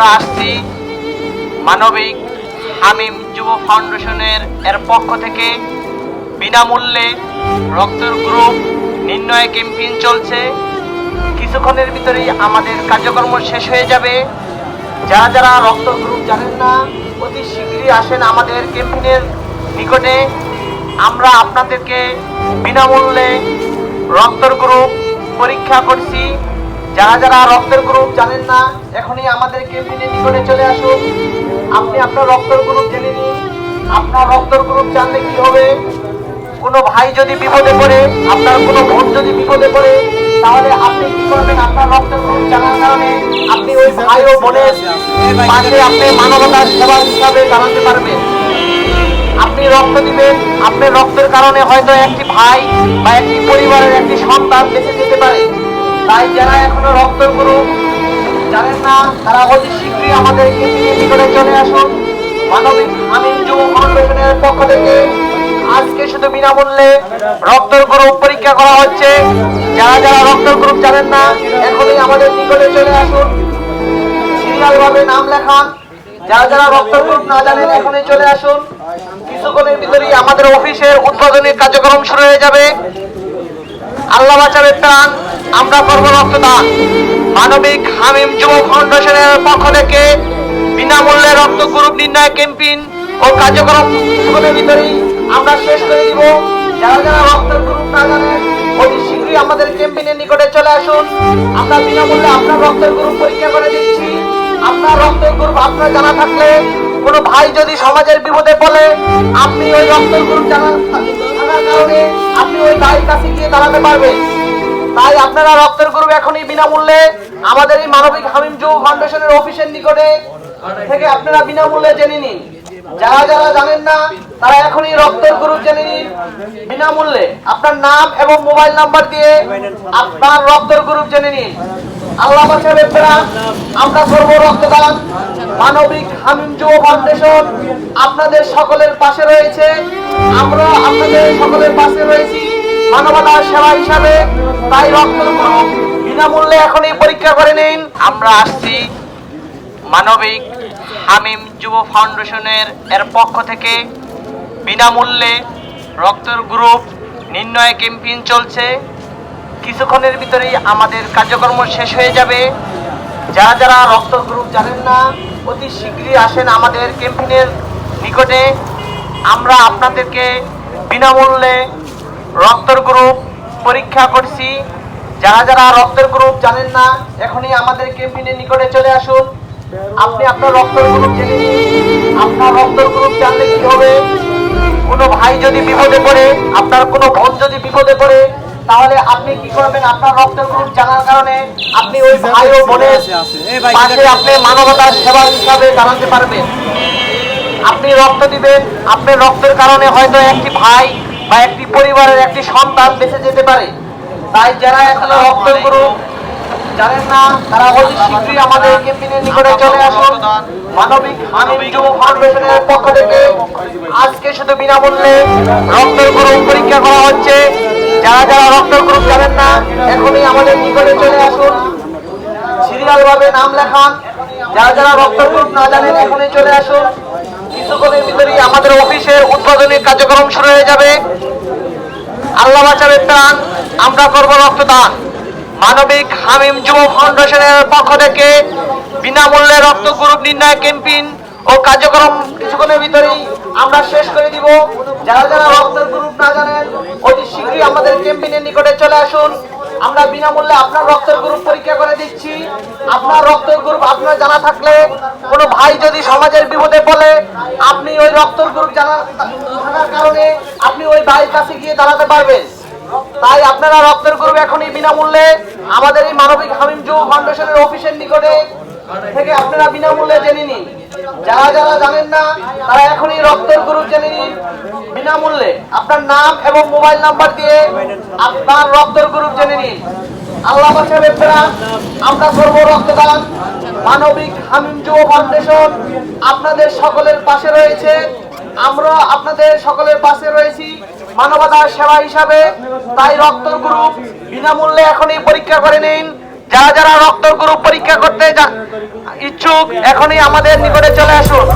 আমরা আসছি মানবিক হামিম যুব ফাউন্ডেশনের এর পক্ষ থেকে। বিনামূল্যে রক্তের গ্রুপ নির্ণয় ক্যাম্পেইন চলছে। কিছুক্ষণের ভিতরেই আমাদের কার্যক্রম শেষ হয়ে যাবে। যারা যারা রক্ত গ্রুপ জানেন না, অতি শীঘ্রই আসেন আমাদের ক্যাম্পেইনের নিকটে। আমরা আপনাদেরকে বিনামূল্যে রক্তর গ্রুপ পরীক্ষা করছি। যারা যারা রক্তের গ্রুপ জানেন না, এখনই আমাদের ক্যাম্পেইনের নিকটে চলে আসুন। আপনি আপনার রক্তের গ্রুপ জেনে নিন। আপনার রক্তের গ্রুপ জানলে কি হবে? কোনো ভাই যদি বিপদে পড়ে, আপনার কোনো বোন যদি বিপদে পড়ে, তাহলে আপনি কি করবেন? আপনার রক্তের গ্রুপ জানার কারণে আপনি ওই ভাই ও বোনের পাশে আপনি মানবতার সেবা হিসাবে দাঁড়াতে পারবেন। আপনি রক্ত দিবেন। আপনার রক্তের কারণে হয়তো একটি ভাই বা একটি পরিবারের একটি সন্তান বেঁচে যেতে পারে। তাই যারা এখনও রক্ত গ্রুপ জানেন না, তারা অতি শীঘ্রই আমাদের কেন্দ্রীয় নিকটে চলে আসুন। মানবিক আমিন যুব ফাউন্ডেশনের পক্ষ থেকে। আজকে শুধু বিনামূল্যে রক্তের গ্রুপ পরীক্ষা করা হচ্ছে। যারা যারা রক্তের গ্রুপ জানেন না, এখনই আমাদের নিকটে চলে আসুন। সিরিয়াল ভাবে নাম লেখান। যারা যারা রক্ত গ্রুপ না জানেন, এখনই চলে আসুন। কিছুক্ষণের ভিতরেই আমাদের অফিসের উদ্বোধনী কার্যক্রম শুরু হয়ে যাবে। আল্লাহ বাঁচাবে প্রাণ। আমরা করব রক্তদান মানবিক হামিম যুব ফাউন্ডেশনের পক্ষ থেকে বিনামূল্যে রক্ত গ্রুপ নির্ণয় ক্যাম্পেইন ও কার্যক্রম ভিতরেই আমরা শেষ করে দিব। যারা যারা রক্তের গ্রুপ না জানেন, অতি শীঘ্রই আমাদের ক্যাম্পেইনের নিকটে চলে আসুন। আমরা বিনামূল্যে আপনার রক্তের গ্রুপ পরীক্ষা করে দিচ্ছি। আপনার রক্তের গ্রুপ আপনার জানা থাকলে, কোনো ভাই যদি সমাজের বিপদে পড়ে, আপনি ওই রক্তের গ্রুপ জানা কারণে আপনি ওই ভাইয়ের কাছে গিয়ে দাঁড়াতে পারবেন। তাই আপনারা রক্তের গ্রুপ এখনই বিনামূল্যে আমাদের এই মানবিক হামিম যুব ফাউন্ডেশনের অফিসের নিকটে থেকে আপনারা বিনামূল্যে জেনে নিন। যারা যারা জানেন না, তারা এখনই রক্তের গ্রুপ জেনে নিন বিনামূল্যে। আপনার নাম এবং মোবাইল নাম্বার দিয়ে আপনার রক্তের গ্রুপ জেনে নিন। আল্লাহ আমরা করব রক্তদান। মানবিক হামিম যুব ফাউন্ডেশন আপনাদের সকলের পাশে রয়েছে। আমরা আপনাদের সকলের পাশে রয়েছি। মানবতার সেবা হিসাবে তাই গ্রুপ বিনামূল্যে এখনই পরীক্ষা করে নিন। আমরা আসছি মানবিক হামিম যুব ফাউন্ডেশনের এর পক্ষ থেকে। বিনামূল্যে রক্তের গ্রুপ নির্ণয় ক্যাম্পেইন চলছে। কিছুক্ষণের ভিতরেই আমাদের কার্যক্রম শেষ হয়ে যাবে। যারা যারা রক্ত গ্রুপ জানেন না, অতি শীঘ্রই আসেন আমাদের ক্যাম্পেইনের নিকটে। আমরা আপনাদেরকে বিনামূল্যে রক্তের গ্রুপ পরীক্ষা করছি। যারা যারা রক্তের গ্রুপ জানেন না এখনই আমাদের ক্যাম্পেইনের নিকটে চলে আসুন। আপনি আপনার রক্তের গ্রুপ জেনে আপনার রক্তের গ্রুপ জানলে কি হবে? কোনো ভাই যদি বিপদে পড়ে আপনার কোনো বোন যদি বিপদে পড়ে তাহলে আপনি কি করবেন? আপনার রক্তের গ্রুপ জানার কারণে আপনি ওই ভাই ও বোনের পাশে আপনি মানবতার সেবা হিসাবে দাঁড়াতে পারবেন। আপনি রক্ত দিবেন। আপনার রক্তের কারণে হয়তো একটি ভাই বা একটি পরিবারের একটি সন্তান বেঁচে যেতে পারে। তাই যারা এখনও রক্তের গ্রুপ জানেন না, তারা অতি শীঘ্রই আমাদের ক্যাম্পেইনের নিকটে চলে আসুন। মানবিক মানবিক যুব ফাউন্ডেশনের পক্ষ থেকে আজকে শুধু বিনামূল্যে রক্তের গ্রুপ পরীক্ষা করা হচ্ছে। যারা যারা রক্তের গ্রুপ জানেন না, এখনই আমাদের নিকটে চলে আসুন। সিরিয়াল ভাবে নাম লেখান। যারা যারা রক্তের গ্রুপ না জানেন, এখনই চলে আসুন। কিছুক্ষণের ভিতরেই আমাদের অফিসের উদ্বোধনী কার্যক্রম শুরু হয়ে যাবে। আল্লাহ বাঁচাবে প্রাণ, আমরা করব রক্তদান। মানবিক হামিম যুব ফাউন্ডেশনের পক্ষ থেকে বিনামূল্যে রক্ত গ্রুপ নির্ণয় ক্যাম্পেইন ও কার্যক্রম কিছুক্ষণের ভিতরেই আমরা শেষ করে দিব। যারা যারা রক্তের গ্রুপ না জানেন, অতি শীঘ্রই আমাদের ক্যাম্পেইনের নিকটে চলে আসুন। আমরা বিনামূল্যে আপনার রক্তের গ্রুপ পরীক্ষা করে দিচ্ছি। আপনার রক্তের গ্রুপ আপনার জানা থাকলে কোনো ভাই যদি সমাজের বিপদে পড়ে আপনি ওই রক্তের গ্রুপ জানা থাকার কারণে আপনি ওই ভাইয়ের কাছে গিয়ে দাঁড়াতে পারবেন। তাই আপনারা রক্তের গ্রুপ এখনই বিনামূল্যে আমাদের এই মানবিক হামিম যুব ফাউন্ডেশনের অফিসের নিকটে থেকে আপনারা বিনামূল্যে জেনে নিন। যারা যারা জানেন না, তারা এখনই রক্তের গ্রুপ জেনে নিন বিনামূল্যে। আপনার নাম এবং মোবাইল নাম্বার দিয়ে আপনার রক্তের গ্রুপ জেনে নিন। আল্লাহ প্রাণ আমরা করব রক্তদান। মানবিক হামিম যুব ফাউন্ডেশন আপনাদের সকলের পাশে রয়েছে। আমরা আপনাদের সকলের পাশে রয়েছি মানবতার সেবা হিসাবে। তাই রক্ত গ্রুপ বিনামূল্যে এখনই পরীক্ষা করে নিন। যারা যারা রক্ত গ্রুপ পরীক্ষা করতে ইচ্ছুক, এখনই আমাদের নিকটে চলে আসুন।